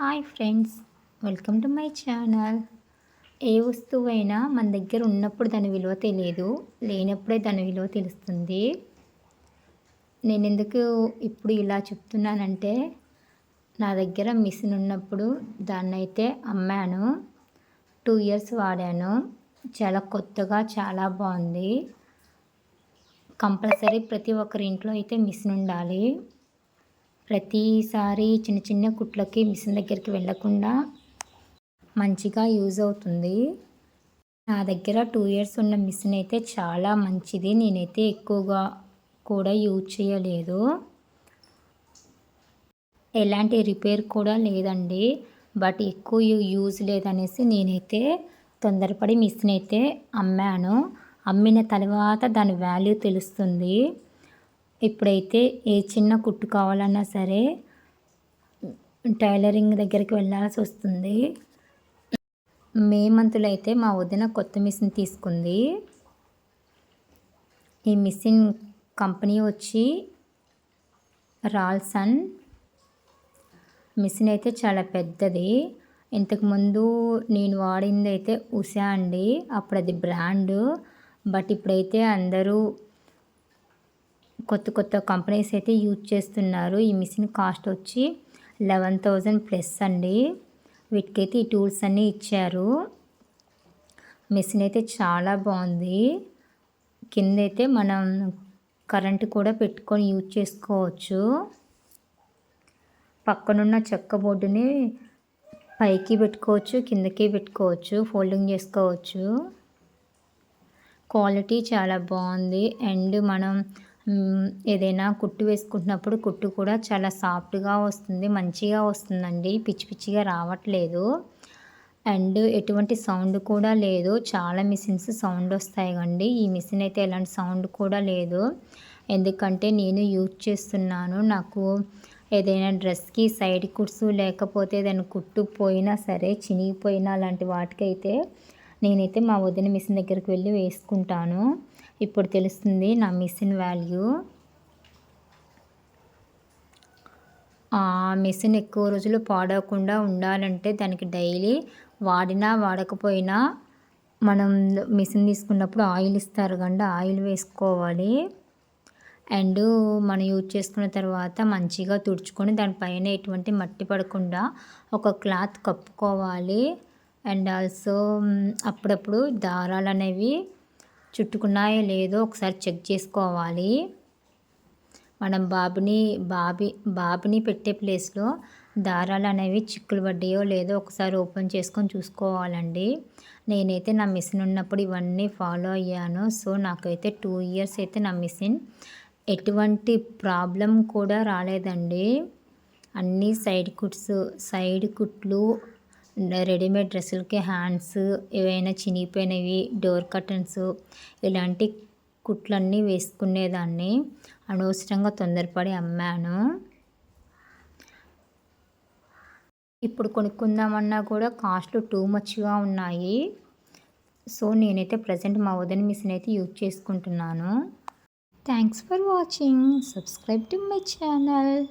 Hi friends welcome to my channel. ఏ వస్తువైనా మన దగ్గర ఉన్నప్పుడు దాని విలువ తెలియదు లేనప్పుడే దాని విలువ తెలుస్తుంది. నేను ఎందుకు ఇప్పుడు ఇలా చెప్తున్నానంటే నా దగ్గర మిషన్ ఉన్నప్పుడు దాన్ని అయితే అమ్మాను టూ ఇయర్స్ వాడాను. చాలా కొత్తగా చాలా బాగుంది. కంపల్సరీ ప్రతి ఒక్కరి ఇంట్లో అయితే మిషన్ ఉండాలి. ప్రతిసారి చిన్న చిన్న కుట్లకి మిషన్ దగ్గరికి వెళ్ళకుండా మంచిగా యూజ్ అవుతుంది. నా దగ్గర టూ ఇయర్స్ ఉన్న మిషన్ అయితే చాలా మంచిది. నేనైతే ఎక్కువగా కూడా యూజ్ చేయలేదు. ఎలాంటి రిపేర్ కూడా లేదండి. బట్ ఎక్కువ యూజ్ లేదనేసి నేనైతే తొందరపడి మిషన్ అయితే అమ్మాను. అమ్మిన తర్వాత దాని వాల్యూ తెలుస్తుంది. ఇప్పుడైతే ఏ చిన్న కుట్టు కావాలన్నా సరే టైలరింగ్ దగ్గరికి వెళ్ళాల్సి వస్తుంది. మే మంత్లో అయితే మా వదిన కొత్త మిషన్ తీసుకుంది. ఈ మిషన్ కంపెనీ వచ్చి రాల్సన్. మిషన్ అయితే చాలా పెద్దది. ఇంతకుముందు నేను వాడింది అయితే ఉషా అండి. అప్పుడు అది బ్రాండ్. బట్ ఇప్పుడైతే అందరూ కొత్త కొత్త కంపెనీస్ అయితే యూజ్ చేస్తున్నారు. ఈ మిషన్ కాస్ట్ వచ్చి లెవెన్ థౌజండ్ ప్లస్ అండి. వీటికైతే ఈ టూల్స్ అన్నీ ఇచ్చారు. మిషన్ అయితే చాలా బాగుంది. కింద అయితే మనం కరెంట్ కూడా పెట్టుకొని యూజ్ చేసుకోవచ్చు. పక్కనున్న చెక్క బోర్డుని పైకి పెట్టుకోవచ్చు కిందకి పెట్టుకోవచ్చు ఫోల్డింగ్ చేసుకోవచ్చు. క్వాలిటీ చాలా బాగుంది. అండ్ మనం ఏదైనా కుట్టు వేసుకుంటున్నప్పుడు కుట్టు కూడా చాలా సాఫ్ట్గా వస్తుంది మంచిగా వస్తుందండి. పిచ్చి పిచ్చిగా రావట్లేదు. అండ్ ఎటువంటి సౌండ్ కూడా లేదు. చాలా మిషన్స్ సౌండ్ వస్తాయి కండి. ఈ మిషన్ అయితే ఎలాంటి సౌండ్ కూడా లేదు. ఎందుకంటే నేను యూజ్ చేస్తున్నాను. నాకు ఏదైనా డ్రెస్కి సైడ్ కుట్స్ లేకపోతే దాని కుట్టు పోయినా సరే చినిగిపోయినా అలాంటి వాటికైతే నేనైతే మా వదిన మిషన్ దగ్గరికి వెళ్ళి వేసుకుంటాను. ఇప్పుడు తెలుస్తుంది నా మిషన్ వాల్యూ. ఆ మిషన్ ఎక్కువ రోజులు పాడవకుండా ఉండాలంటే దానికి డైలీ వాడినా వాడకపోయినా మనం మిషన్ తీసుకున్నప్పుడు ఆయిల్ ఇస్తారు కండి ఆయిల్ వేసుకోవాలి. అండ్ మనం యూజ్ చేసుకున్న తర్వాత మంచిగా తుడుచుకొని దానిపైన ఎటువంటి మట్టి పడకుండా ఒక క్లాత్ కప్పుకోవాలి. అండ్ ఆల్సో అప్పుడప్పుడు దారాలు అనేవి చుట్టుకున్నాయో లేదో ఒకసారి చెక్ చేసుకోవాలి. మనం బాబుని బాబి బాబుని పెట్టే ప్లేస్లో దారాలు అనేవి చిక్కులు పడ్డాయో లేదో ఒకసారి ఓపెన్ చేసుకొని చూసుకోవాలండి. నేనైతే నా మిషన్ ఉన్నప్పుడు ఇవన్నీ ఫాలో అయ్యాను. సో నాకైతే టూ ఇయర్స్ అయితే నా మిషన్ ఎటువంటి ప్రాబ్లం కూడా రాలేదండి. అన్నీ సైడ్ కుట్స్ సైడ్ కుట్లు రెడీమేడ్ డ్రెస్సులకి హ్యాండ్స్ ఏవైనా చినిగిపోయినవి డోర్ కర్టన్స్ ఇలాంటి కుట్లన్నీ వేసుకునేదాన్ని. అనవసరంగా తొందరపడి అమ్మాను. ఇప్పుడు కొనుక్కుందామన్నా కూడా కాస్ట్లు టూ మచ్గా ఉన్నాయి. సో నేనైతే ప్రజెంట్ మా వదిన మిషన్ అయితే యూజ్ చేసుకుంటున్నాను. Thanks for watching. Subscribe to my channel.